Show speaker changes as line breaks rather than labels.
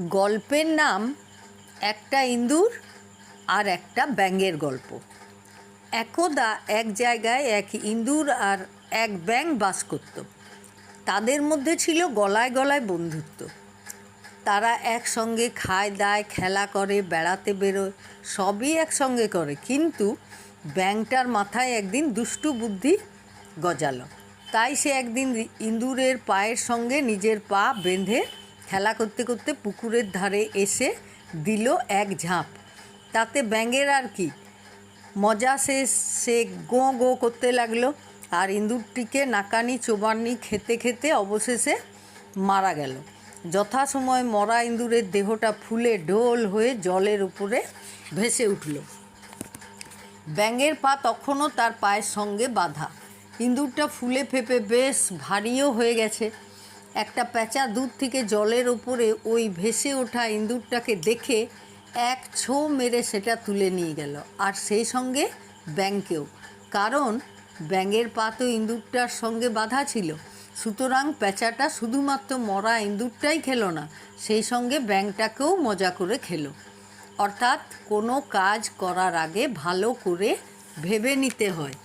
গল্পের নাম একটা ইঁদুর আর একটা ব্যাঙের গল্প। একদা এক জায়গায় এক ইঁদুর আর এক ব্যাঙ বাস করত। তাদের মধ্যে ছিল গলায় গলায় বন্ধুত্ব। তারা একসঙ্গে খায় দায়, খেলা করে, বেড়াতে বেরোয়, সবই একসঙ্গে করে। কিন্তু ব্যাঙটার মাথায় একদিন দুষ্টু বুদ্ধি গজালো। তাই সে একদিন ইঁদুরের পায়ের সঙ্গে নিজের পা বেঁধে খেলা করতে করতে পুকুরের ধারে এসে দিল এক ঝাঁপ। তাতে ব্যাঙের আর কি। মজা সে সে গো গো করতে লাগল। আর ইঁদুরটিকে নাকানি, চোবানি, খেতে খেতে অবশেষে মারা গেল। যথাসময় মরা ইঁদুরের দেহটা ফুলে ঢোল হয়ে জলের উপরে ভেসে উঠল। ব্যাঙের পা তখনও তার পায়ের সঙ্গে বাঁধা। ইঁদুরটা ফুলে ফেপে বেশ ভারীও হয়ে গেছে। একটা প্যাঁচা দূর থেকে জলের ওপরে ওই ভেসে ওঠা ইঁদুরটাকে দেখে এক ছো মেরে সেটা তুলে নিয়ে গেল। আর সেই সঙ্গে ব্যাঙকেও কারণ ব্যাঙের পা তো ইঁদুরটার সঙ্গে বাঁধা ছিল। সুতরাং প্যাঁচাটা শুধুমাত্র মরা ইঁদুরটাই খেলো না, সেই সঙ্গে ব্যাঙটাকেও মজা করে খেলো। অর্থাৎ কোনো কাজ করার আগে ভালো করে ভেবে নিতে হয়।